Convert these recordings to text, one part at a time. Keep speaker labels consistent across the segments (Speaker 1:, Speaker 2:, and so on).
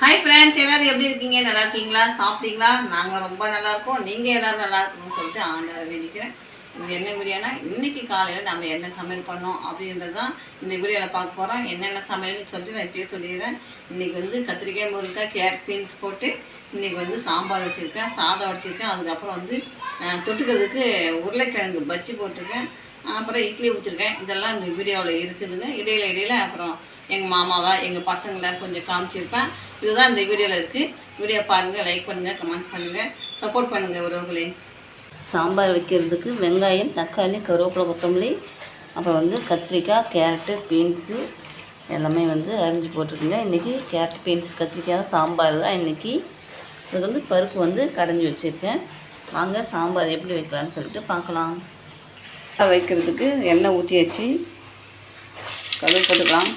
Speaker 1: hi friends எல்லோரும் எப்படி இருக்கீங்க நல்லா இருக்கீங்களா சாப்பிட்டீங்களா நாங்கள் ரொம்ப நல்லா இருக்கோம் நீங்கள் எல்லோரும் நல்லா இருக்கணும்னு சொல்லிட்டு ஆண்டார வேண்டிக்கிறேன் இது என்ன பிரியாணா இன்றைக்கி காலையில் நம்ம என்ன சமையல் பண்ணோம் அப்படின்றது தான் இந்த வீடியோவில் பார்க்க போகிறோம் என்னென்ன சமையல்னு சொல்லிட்டு நான் இப்பயே சொல்லிடுறேன் இன்றைக்கி வந்து கத்திரிக்காய் முருங்கைக்காய் கேரட் பீன்ஸ் போட்டு இன்றைக்கி வந்து சாம்பார் வச்சுருக்கேன் சாதம் வச்சுருக்கேன் அதுக்கப்புறம் வந்து தொட்டுக்கிறதுக்கு உருளைக்கிழங்கு பஜ்ஜி போட்டிருக்கேன் அப்புறம் இட்லி ஊற்றிருக்கேன் இதெல்லாம் இந்த வீடியோவில் இருக்குதுங்க இடையில இடையில அப்புறம் எங்கள் மாமாவை எங்கள் பசங்களை கொஞ்சம் காமிச்சிருப்பேன் இதுதான் இந்த வீடியோவில் இருக்குது வீடியோ பாருங்கள் லைக் பண்ணுங்கள் கமெண்ட்ஸ் பண்ணுங்கள் சப்போர்ட் பண்ணுங்கள் உறவுகளே சாம்பார் வைக்கிறதுக்கு வெங்காயம் தக்காளி கருவேப்பிலை கொத்தமல்லி அப்புறம் வந்து கத்திரிக்காய் கேரட்டு பீன்ஸு எல்லாமே வந்து அரிஞ்சு போட்டிருக்குங்க இன்றைக்கி கேரட் பீன்ஸ் கத்திரிக்காய் சாம்பார் தான் இன்றைக்கி இதுக்கு வந்து பருப்பு வந்து கடைஞ்சி வச்சுருக்கேன் வாங்க சாம்பார் எப்படி வைக்கலாம்னு சொல்லிட்டு பார்க்கலாம் வைக்கிறதுக்கு எண்ணெய் ஊற்றி வச்சு கழுவு போட்டுக்கலாம்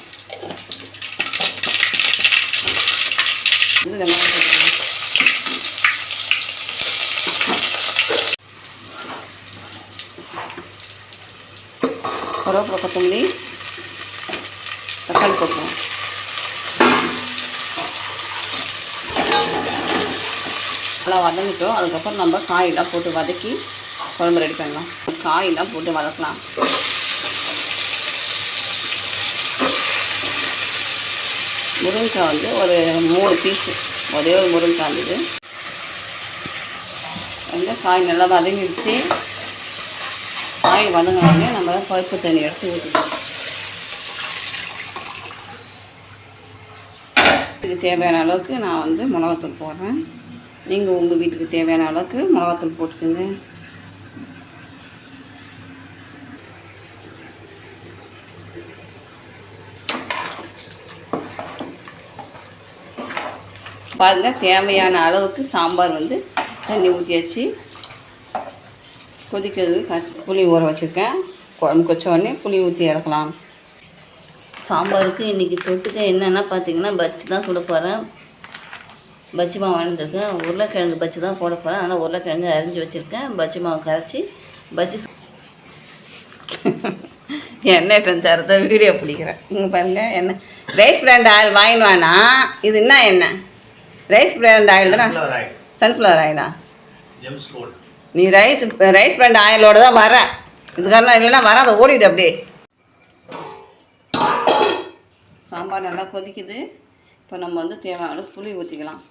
Speaker 1: இது வெங்காயம் கருவேப்பிலை கொத்தமல்லி தக்காளி போட்டுருவோம் நல்லா வதங்கிட்டோம் அதுக்கப்புறம் நம்ம காயெல்லாம் போட்டு வதக்கி குழம்பு ரெடி பண்ணலாம் காயெல்லாம் போட்டு வதக்கலாம் முருங்கைக்காய் வந்து ஒரு மூணு பீஸு ஒரே ஒரு முருங்கைக்காய் இது வந்து காய் நல்லா வதங்கிடுச்சு காய் வதங்கினாலே நம்ம பருப்பு தண்ணி எடுத்து ஊற்றிக்கணும் இதுக்கு தேவையான அளவுக்கு நான் வந்து மிளகாத்தூள் போடுறேன் நீங்கள் உங்கள் வீட்டுக்கு தேவையான அளவுக்கு மிளகாத்தூள் போட்டுக்கோங்க பாருங்கள் தேவையான அளவுக்கு சாம்பார் வந்து தண்ணி ஊற்றியாச்சு கொதிக்கிறது புளி ஊற வச்சுருக்கேன் கொச்ச வச்சோடனே புளி ஊற்றி இறக்கலாம் சாம்பாருக்கு இன்றைக்கி தொட்டுக்க என்னென்னா பார்த்தீங்கன்னா பஜ்ஜி தான் சுட போகிறேன் பஜ்ஜி மாவு வாழ்ந்துருக்கேன் உருளைக்கிழங்கு பஜ்ஜி தான் போட போகிறேன் அதனால் உருளைக்கிழங்கு அரிஞ்சு வச்சுருக்கேன் பஜ்ஜி மாவு கரைச்சி பஜ்ஜி எண்ணெய் டென்ச்சாரத்தை வீடியோ பிடிக்கிறேன் இங்கே பாருங்கள் என்ன ரைஸ் பிராண்ட் ஆயில் வாங்கினு வானா இது என்ன என்ன ரைஸ் பிராண்ட் ஆயில் தானே சன்ஃப்ளவர் ஆயிலா நீ ரைஸ் ரைஸ் பிராண்ட் ஆயிலோட தான் வர இதுக்காரலாம் இல்லைன்னா வராது ஓடிடு அப்படியே சாம்பார் நல்லா கொதிக்குது இப்போ நம்ம வந்து தேவையான புளி ஊற்றிக்கலாம்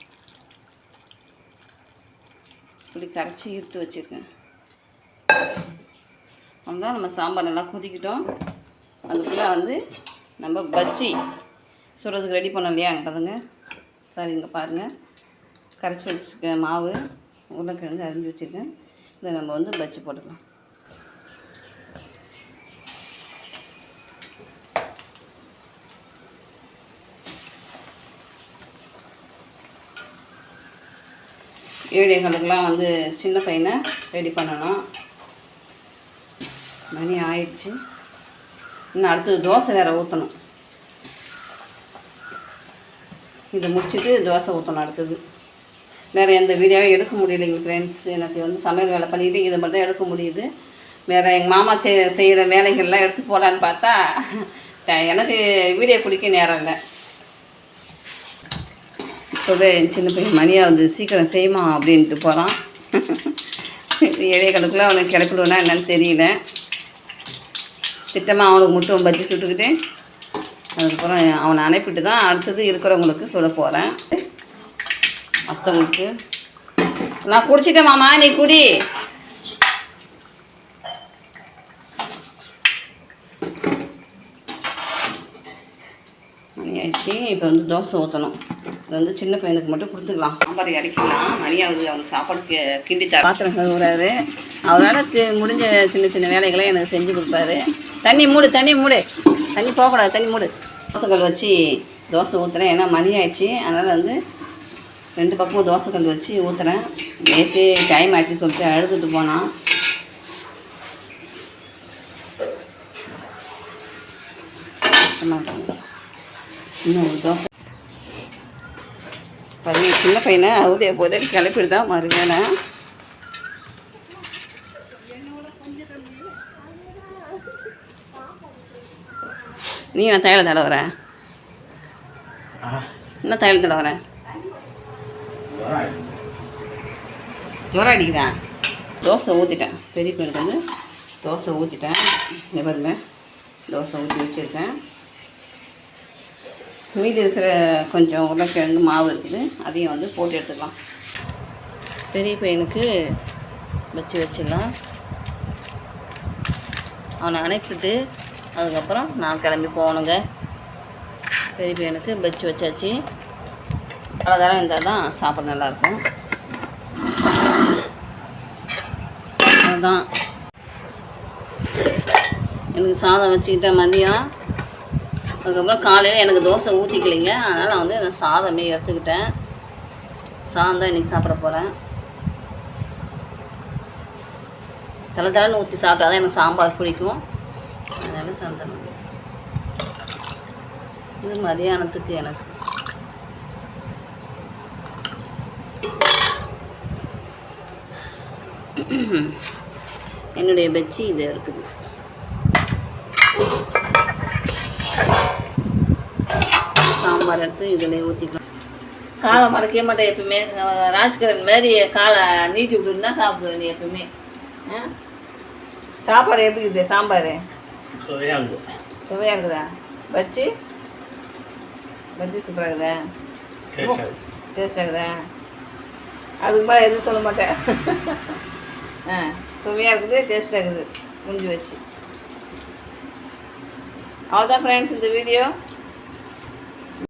Speaker 1: புளி கரைச்சி ஈர்த்து வச்சுருக்கேன் அவ்வளோதான் நம்ம சாம்பார் நல்லா கொதிக்கிட்டோம் அதுக்குள்ளே வந்து நம்ம பஜ்ஜி சுடுறதுக்கு ரெடி பண்ணோம் இல்லையா பாருங்க சாரி இங்கே பாருங்கள் கரைச்சி வச்சுருக்க மாவு உருளைக்கிழங்கு அரிஞ்சு வச்சுருக்கேன் இதை நம்ம வந்து பஜ்ஜி போட்டுக்கலாம் ஏழைகளுக்கெல்லாம் வந்து சின்ன பையனை ரெடி பண்ணணும் மணி ஆயிடுச்சு இன்னும் அடுத்தது தோசை வேறு ஊற்றணும் இதை முடிச்சுட்டு தோசை ஊற்றணும் அடுத்தது வேறு எந்த வீடியோவே எடுக்க முடியல எங்கள் ஃப்ரெண்ட்ஸ் எனக்கு வந்து சமையல் வேலை பண்ணிட்டு இதை மட்டும் எடுக்க முடியுது வேறு எங்கள் மாமா செய் செய்கிற வேலைகள்லாம் எடுத்து போகலான்னு பார்த்தா எனக்கு வீடியோ குடிக்க நேரம் இல்லை இப்போவே சின்ன பையன் மணியாக வந்து சீக்கிரம் செய்யுமா அப்படின்ட்டு போகிறான் ஏழை கணக்கில் அவனுக்கு கிளப்பிடுவேன்னா என்னன்னு தெரியல திட்டமாக அவனுக்கு மட்டும் பஜ்ஜி சுட்டுக்கிட்டு அதுக்கப்புறம் அவனை அனுப்பிட்டு தான் அடுத்தது இருக்கிறவங்களுக்கு சொல்ல போகிறேன் மற்றவங்களுக்கு நான் குடிச்சிட்டேன் மாமா நீ குடி மணி ஆயிடுச்சு இப்போ வந்து தோசை ஊற்றணும் இது வந்து சின்ன பையனுக்கு மட்டும் கொடுத்துக்கலாம் சாம்பார் இறக்கிக்கலாம் மணி ஆகுது அவனுக்கு சாப்பாடு கிண்டி தர பாத்திரம் கழுவுறாரு அவரால் முடிஞ்ச சின்ன சின்ன வேலைகளை எனக்கு செஞ்சு கொடுப்பாரு தண்ணி மூடு தண்ணி மூடு தண்ணி போகக்கூடாது தண்ணி மூடு தோசைக்கல் வச்சு தோசை ஊற்றுறேன் ஏன்னா மணி ஆயிடுச்சு அதனால் வந்து ரெண்டு பக்கமும் தோசைக்கல் வச்சு ஊற்றுறேன் நேற்று டைம் ஆயிடுச்சுன்னு சொல்லிட்டு அழுதுட்டு போனான் இன்னும் தோசை பையன் சின்ன பையனை அவதே போதே கிளப்பிட்டு தான் நீ என்ன தையல தடவுற என்ன தையல தடவுற ஜுரம் அடிக்குதா தோசை ஊற்றிட்டேன் பெரிய பேருக்கு வந்து தோசை ஊற்றிட்டேன் இந்த தோசை ஊற்றி வச்சுருக்கேன் மீதி இருக்கிற கொஞ்சம் உருளைக்கிழங்கு மாவு இருக்குது அதையும் வந்து போட்டு எடுத்துக்கலாம் பெரிய பையனுக்கு வச்சு வச்சிடலாம் அவனை அனுப்பிவிட்டு அதுக்கப்புறம் நான் கிளம்பி போகணுங்க பெரிய பையனுக்கு பச்சு வச்சாச்சு அழகாக இருந்தால் தான் சாப்பிட நல்லாயிருக்கும் அதுதான் எனக்கு சாதம் வச்சுக்கிட்டேன் மதியம் அதுக்கப்புறம் காலையில் எனக்கு தோசை ஊற்றிக்கலைங்க அதனால் நான் வந்து சாதமே எடுத்துக்கிட்டேன் சாதம் தான் இன்றைக்கி சாப்பிட போகிறேன் தலை தலைன்னு ஊற்றி சாப்பிட்டா தான் எனக்கு சாம்பார் பிடிக்கும் அதனால சந்தனம் இது மதியானத்துக்கு எனக்கு என்னுடைய பெட்சி இது இருக்குது சாம்பார் எடுத்து இதில் ஊற்றிக்கலாம் காலை மறக்கவே மாட்டேன் எப்பவுமே ராஜ்கரன் மாதிரி காலை நீட்டி விட்டுன்னு சாப்பிடுவேன் நீ எப்பவுமே சாப்பாடு எப்படி இருக்குது சாம்பார் சுவையாக இருக்குது சுவையாக இருக்குதா பஜ்ஜி பஜ்ஜி சூப்பராக இருக்குதா டேஸ்ட்டாக இருக்குதா அதுக்கு மேலே எதுவும் சொல்ல மாட்டேன் ஆ சுவையாக இருக்குது டேஸ்ட்டாக இருக்குது முடிஞ்சு வச்சு அவ்வளோதான் ஃப்ரெண்ட்ஸ் இந்த வீடியோ